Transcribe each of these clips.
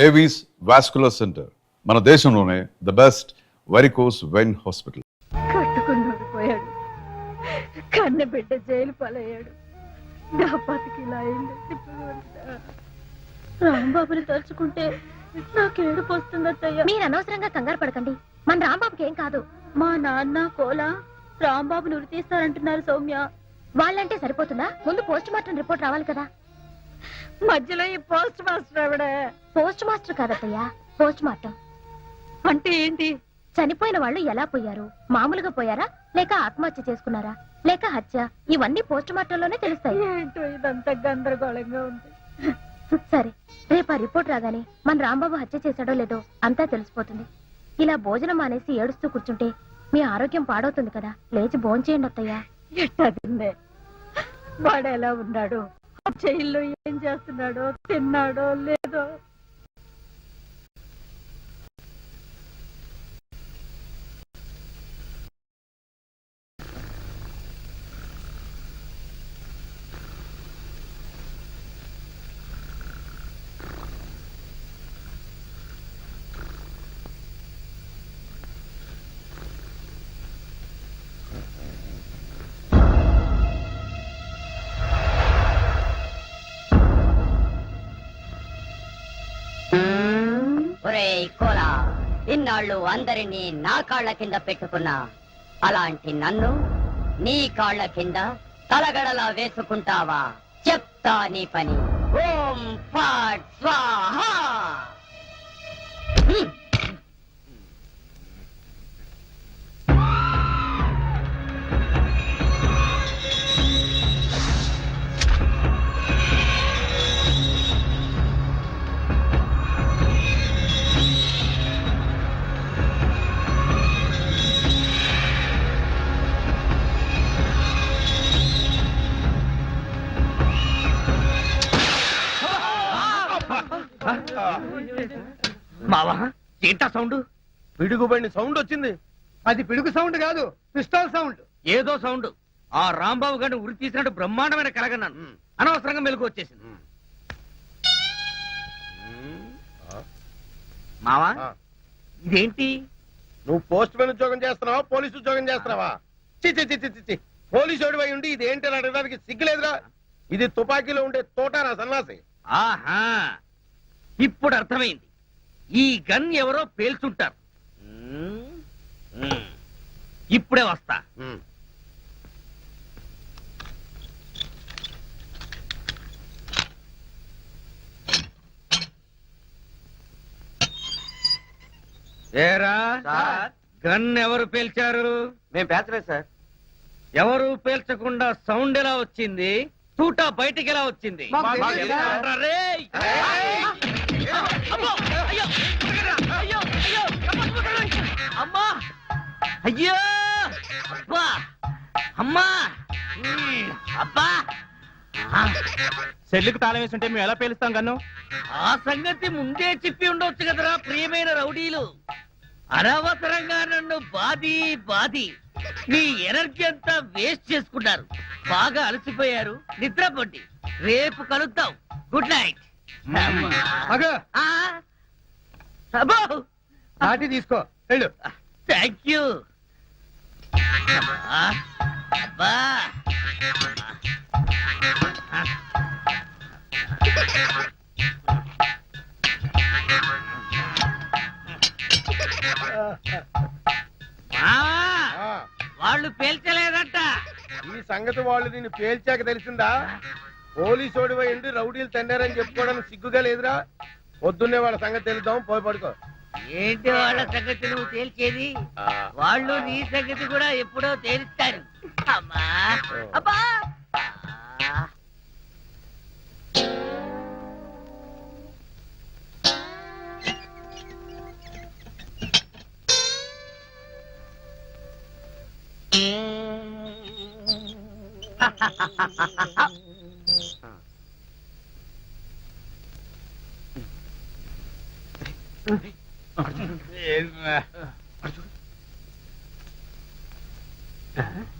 Avis vascular centre మన దేశంలోనే the best varicose vein hospital కట్టుకున్నాడు పోయాడు కన్న బిడ్డ జైలు పాలయ్యాడు. నా అయింది. రాంబాబుని తలుచుకుంటే నాకు ఏడుపు వస్తుందత్తయ్య. మీరు అనవసరంగా కంగారు పడకండి. మన రాంబాబుకి ఏం కాదు. మా నాన్న కోల? రాంబాబుని ఉరి తీస్తారంటున్నారు సౌమ్య. వాళ్ళంటే సరిపోతుందా? ముందు పోస్ట్ మార్టం రిపోర్ట్ రావాలి కదా. మధ్యలో ఈ పోస్ట్ మాస్టర్ ఆవిడే పోస్ట్ మాస్టర్ కాదత్తయ్యా పోస్ట్ మార్టం. అంటే ఏంటి? చనిపోయిన వాళ్ళు ఎలా పోయారు? మామూలుగా పోయారా? లేక ఆత్మహత్య చేసుకున్నారా? లేక హత్య? ఇవన్నీ పోస్ట్ మార్టంలోనే తెలుస్తాయి. ఏంటో ఇదంతా గందరగోళంగా ఉంది. సరే రేపు ఆ రిపోర్ట్ రాగానే మన రాంబాబు హత్య చేశాడో లేదో అంతా తెలిసిపోతుంది. ఇలా భోజనం మానేసి ఏడుస్తూ కూర్చుంటే మీ ఆరోగ్యం పాడవుతుంది కదా? లేచి భోంచేయండి అత్తయ్యా. వాడు ఎలా ఉన్నాడు? జైల్లో ఏం చేస్తున్నాడో తిన్నాడో లేదో ఇన్నాళ్ళు అందరినీ నా కాళ్ళ కింద పెట్టుకున్నా. అలాంటి నన్ను నీ కాళ్ళ కింద తలగడలా వేసుకుంటావా? చెప్తా నీ పని. ఓం ఫాట్ స్వాహా! మావా ఏంటా సౌండ్? పిడుగుబడిన సౌండ్ వచ్చింది. అది పిడుగు సౌండ్ కాదు పిస్టల్ సౌండ్. ఏదో సౌండ్. ఆ రాంబాబు గారిని ఉరి తీసినట్టు బ్రహ్మాండమైన కలగన్నాను అనవసరంగా మెలకు వచ్చేసింది. మావా ఇదేంటి? నువ్వు పోస్ట్ మ్యాన్ ఉద్యోగం చేస్తున్నావా పోలీసు ఉద్యోగం చేస్తున్నావా? చి చి చి చి, చి, చి. పోలీసు అయి ఉండి ఇది ఏంటి అని అడగడానికి సిగ్గులేదురా? ఇది తుపాకీలో ఉండే తోటారా సన్నాసి? ఆహా. ఇప్పుడు అర్థమైంది. ఈ గన్ ఎవరో పేల్చుంటారు. ఇప్పుడే వస్తా. ఏరా? గన్ ఎవరు పేల్చారు? మేము పేర్చలేదు సార్. ఎవరు పేల్చకుండా సౌండ్ ఎలా వచ్చింది? తూటా బయటికి ఎలా వచ్చింది? మాకు తెలియదు అమ్మా! అయ్యో! అబ్బా! అమ్మా! అబ్బా! సెల్లుకు తాళం మేము ఎలా పేలుస్తాం గన్ను ఆ సంగతి ముందే చెప్పి ఉండొచ్చు కదరా ప్రియమైన రౌడీలు అనవసరంగా నన్ను బాధి బాధి మీ ఎనర్జీ అంతా వేస్ట్ చేసుకున్నారు బాగా అలసిపోయారు నిద్రపండి రేపు కలుద్దాం గుడ్ నైట్ నాటి తీసుకో. వెళ్ళు. థ్యాంక్ యూ వాళ్ళు పేల్చలేదట. ఈ సంగతి వాళ్ళు నేను పేల్చాక తెలిసిందా? పోలీసు ఓడిపోయి ఉండి రౌడీలు తన్నారని చెప్పుకోవడానికి సిగ్గుగా లేదురా? పొద్దున్నే వాళ్ళ సంగతి తెలుద్దాం పోయి పడుకో. ఏంటి వాళ్ళ సంగతి నువ్వు తేల్చేది? వాళ్ళు నీ సంగతి కూడా ఎప్పుడో తేలిస్తారు. Ha ha ha ha ha ha! Uh-huh.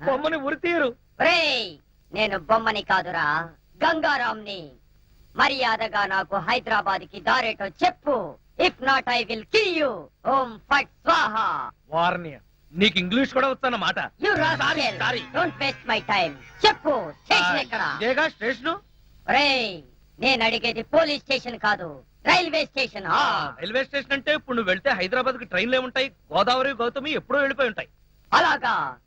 బొమ్మని ఉరి ఒరేయ్, నేను బొమ్మని కాదురా. గంగారాంని మర్యాదగా నాకు హైదరాబాద్కి దారేటో చెప్పు. If not I will kill you ఓం ఫట్ స్వాహ. వార్నియ నీకు ఇంగ్లీష్ కూడా Sorry, sorry. Don't waste my time చెప్పు స్టేషన్ ఎక్కడ? స్టేషన్? ఒరేయ్ నేను అడిగేది పోలీస్ స్టేషన్ కాదు రైల్వే స్టేషన్. ఆ. రైల్వే స్టేషన్ అంటే ఇప్పుడు నువ్వు వెళ్తే హైదరాబాద్కి ట్రైన్లు ఏముంటాయి గోదావరి గౌతమి ఎప్పుడో వెళ్ళిపోయి ఉంటాయి. అలాగా.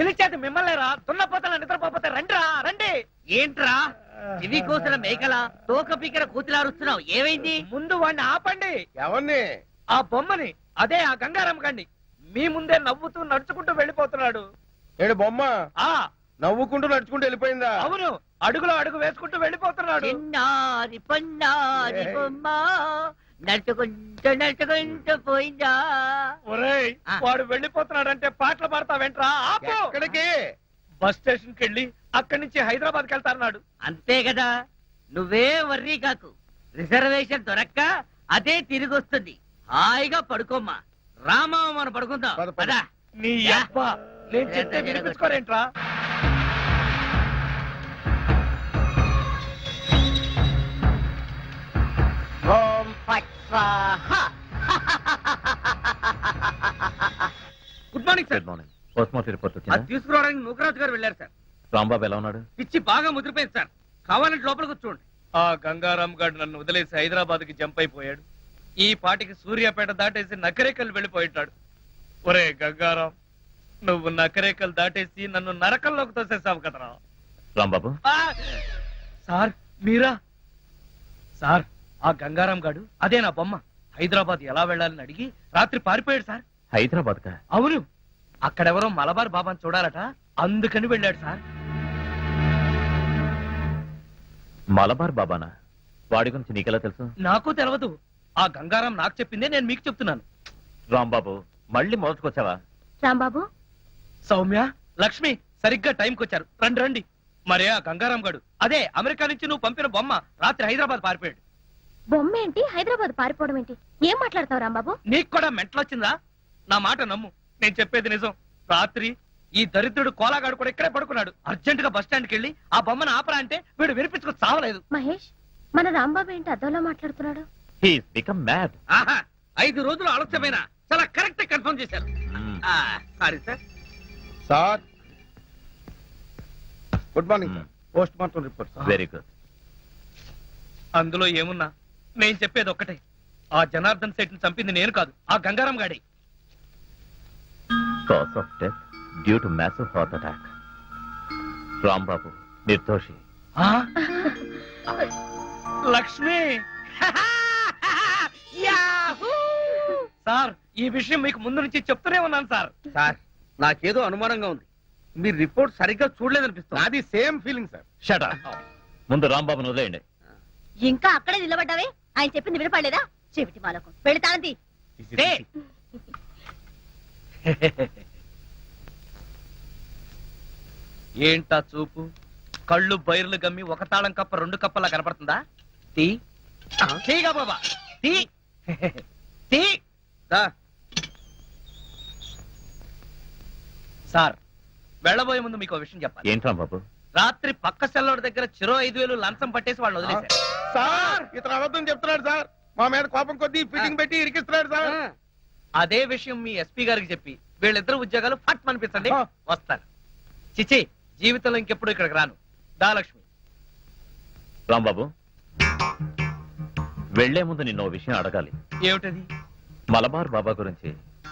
పిలిచేది మిమ్మల్ని రా. దున్నపోతల నిద్రపోతే రండిరా రండి. ఏంట్రా? ఇవి కోసిన మేకల? తోక పీకర కూతులారుస్తున్నావు. ఏమైంది? ముందు వాడిని ఆపండి. ఎవరిని ఆ బొమ్మని అదే ఆ గంగారాం కండి మీ ముందే నవ్వుతూ నడుచుకుంటూ వెళ్ళిపోతున్నాడు. ఏడు బొమ్మ? ఆ. నవ్వుకుంటూ నడుచుకుంటూ వెళ్ళిపోయిందా? అవును. అడుగులో అడుగు వేసుకుంటూ వెళ్ళిపోతున్నాడు. చిన్నారి పన్నారి బొమ్మ. నడుచుకుంటూ నడుచుకుంటూ పోయిందా? ఒరేయ్ ఆ. వాడు వెళ్ళిపోతున్నాడంటే పాటలు పాడతా వెంట్రా ఆపు. ఎక్కడికి? బస్ స్టేషన్కి వెళ్ళి అక్కడి నుంచి హైదరాబాద్కి వెళ్తారన్నాడు. అంతే కదా నువ్వే వర్రీ కాకు. రిజర్వేషన్ దొరక్క అదే తిరిగి వస్తుంది. హాయిగా పడుకోమ్మా. రామా మనం పడుకుందాం. పద, పద. పదా. నీ అబ్బ నేను చెప్తే వినిపించుకోరేంట్రా? స్వాహ. Good morning sir. Good morning. Post mortem report అది వచ్చిందా తీసుకురావడానికి నూకరాజు గారు వెళ్ళారు సార్. రాంబాబు ఎలా ఉన్నాడు? పిచ్చి బాగా ముదిరిపోయింది సార్. కావాలంటే లోపలికి చూడండి ఆ గంగారాం గారు నన్ను వదిలేసి హైదరాబాద్కి జంప్ అయిపోయాడు. ఈ పాటికి సూర్యాపేట దాటేసి నకరేకల్ వెళ్ళిపోయింటాడు ఒరే గంగారాం నువ్వు నకరేకల్ దాటేసి నన్ను నరకంలోకి తోసేసావు కదరా. రాంబాబు? ఆ! సార్ మీరా? సార్ ఆ గంగారాం గాడు అదే నా బొమ్మ. హైదరాబాద్ ఎలా వెళ్ళాలని అడిగి రాత్రి పారిపోయాడు సార్. హైదరాబాద్ కా అవును. అక్కడెవరో మలబార్ బాబాని చూడాలట అందుకని వెళ్ళాడు సార్. మలబార్ బాబానా? వాడి గురించి నీకెలా తెలుసు? నాకు తెలియదు ఆ గంగారాం నాకు చెప్పిందే నేను మీకు చెప్తున్నాను. రాంబాబు మళ్ళీ మొదటికొచ్చావా? రాంబాబు? సౌమ్య లక్ష్మి సరిగ్గా టైంకి వచ్చారు రండి రండి. మరే ఆ గంగారాం గడు. అదే అమెరికా నుంచి నువ్వు పంపిన బొమ్మ రాత్రి హైదరాబాద్ పారిపోయాడు. బొమ్మ ఏంటి? హైదరాబాద్ పారిపోవడం ఏంటి? ఏం మాట్లాడతావు రాంబాబు? నీకు కూడా మెంటలొచ్చిందా? నా మాట నమ్ము. నేను చెప్పేది నిజం. రాత్రి ఈ దరిద్రుడు కోలాగాడు కూడా ఇక్కడే పడుకున్నాడు. అర్జెంట్గా బస్ స్టాండ్కి వెళ్ళి ఆ బొమ్మను ఆపరా అంటే వీడు వినిపించుకు చావలేదు. మహేష్ మన రాంబాబు ఏంటి అద్దంలో మాట్లాడుతున్నాడు? హీస్ బికమ్ మ్యాడ్ ఆహా ఐదు రోజులు ఆలస్యమైన. చాలా కరెక్ట్ కన్ఫర్మ్ చేశారు. Sorry sir. Sir. Good morning sir. Post mortem report very good అందులో ఏమున్నా? నేను చెప్పేది ఒక్కటే. ఆ జనార్దన్ సెట్ చంపింది నేను కాదు ఆ గంగారాం గాడి. Cause of death due to massive heart attack Rambabu నిర్దోషి? లక్ష్మి! యాహూ! సార్ ఈ విషయం మీకు ముందు నుంచి చెప్తూనే ఉన్నాను సార్. సార్ నాకేదో అనుమానంగా ఉంది. మీరు రిపోర్ట్ సరిగ్గా చూడలేదనిపిస్తుంది. నాది సేమ్ ఫీలింగ్ సార్. షట ముందు రాంబాబును వదిలేయండి. ఇంకా అక్కడే నిలబడ్డావే? ఆయన చెప్పింది వినపడలేదా? చెవిటి మాలకు. వెళతానంది! ఏంటా చూపు? కళ్ళు బైర్లు గమ్మి ఒక తాళం కప్ప రెండు కప్పలా కనపడుతుందా? తీ తీగా బాబా? తీ తీ దా. సార్ వెళ్ళబోయే ముందు మీకు ఒక విషయం చెప్పాలి. ఏంటి రాంబాబు రాత్రి పక్క సెల్లోడి దగ్గర చెరో ఐదు వేలు లంచం పట్టేసి వాళ్ళు వదిలేశారు. సార్ ఇతను అబద్ధం చెప్తున్నాడు సార్. మా మీద కోపం కొద్దీ ఫిట్టింగ్ పెట్టి ఇరికిస్తున్నాడు సార్. అదే విషయం మీ ఎస్పీ గారికి చెప్పి వీళ్ళిద్దరు ఉద్యోగాలు ఫట్ అనిపించండి ఆ. వస్తాను. చిచి జీవితంలో ఇంకెప్పుడు ఇక్కడికి రాను. దాలక్ష్మి. రాంబాబు వెళ్ళే ముందు నిన్న విషయం అడగాలి. ఏమిటది? మలబార్ బాబా గురించి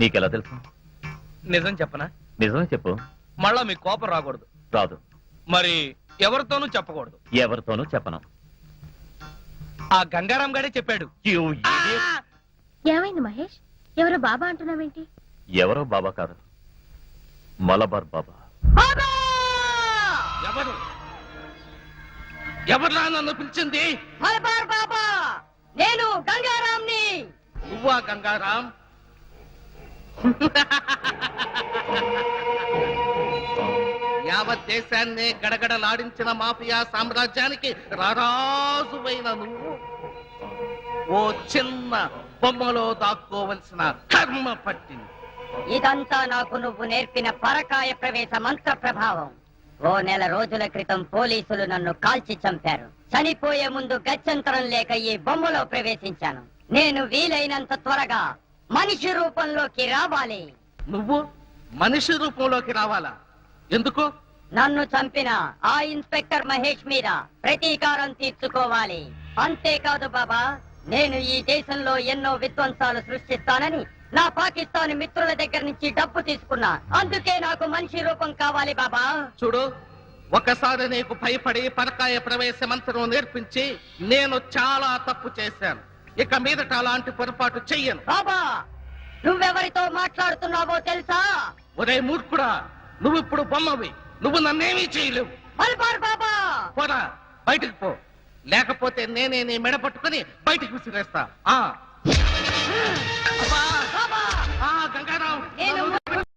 నీకెలా తెలుసు? నిజం చెప్పనా? నిజమే చెప్పు. మళ్ళా మీకు కోపం రాకూడదు. రాదు. మరి ఎవరితోనూ చెప్పకూడదు. ఎవరితోనూ చెప్పను. ఆ గంగారాం గారే చెప్పాడు. ఏమైంది మహేష్? ఎవరో బాబా అంటున్నావేంటి? ఎవరో బాబా కాదు. మలబార్ బాబా. ఎవరు? ఎవరు నన్ను పిలిచింది? మలబార్ బాబా! నేను గంగారాంని నువ్వా గంగారాం యావత్ దేశాన్ని గడగడలాడించిన మాఫియా సామ్రాజ్యానికి రారాజువైన నువ్వు ఓ చిన్న బొమ్మలో దాక్కోవలసిన కర్మ పట్టింది. ఇదంతా నాకు నువ్వు నేర్పిన పరకాయ ప్రవేశ మంత్ర ప్రభావం. ఓ నెల రోజుల క్రితం పోలీసులు నన్ను కాల్చి చంపారు. చనిపోయే ముందు గత్యంతరం లేక ఈ బొమ్మలో ప్రవేశించాను. నేను వీలైనంత త్వరగా మనిషి రూపంలోకి రావాలి. నువ్వు మనిషి రూపంలోకి రావాలా? ఎందుకు? నన్ను చంపిన ఆ ఇన్స్పెక్టర్ మహేష్ మీద ప్రతీకారం తీర్చుకోవాలి. అంతేకాదు బాబా నేను ఈ దేశంలో ఎన్నో విధ్వంసాలు సృష్టిస్తానని నా పాకిస్తాన్ మిత్రుల దగ్గర నుంచి డబ్బు తీసుకున్నా. అందుకే నాకు మనిషి రూపం కావాలి బాబా. చూడు ఒకసారి నీకు భయపడి పరకాయ ప్రవేశ మంత్రం నేర్పించి నేను చాలా తప్పు చేశాను. ఇక మీదట అలాంటి పొరపాటు చెయ్యను. బాబా నువ్వెవరితో మాట్లాడుతున్నావో తెలుసా? ఒరే మూర్ఖుడా నువ్వు ఇప్పుడు బొమ్మవి. నువ్వు నన్నేమీ చేయలేవు. పోరా బయటకు పో. లేకపోతే నేనే నీ మెడ పట్టుకుని బయటకు విసిరేస్తా. గంగారావు.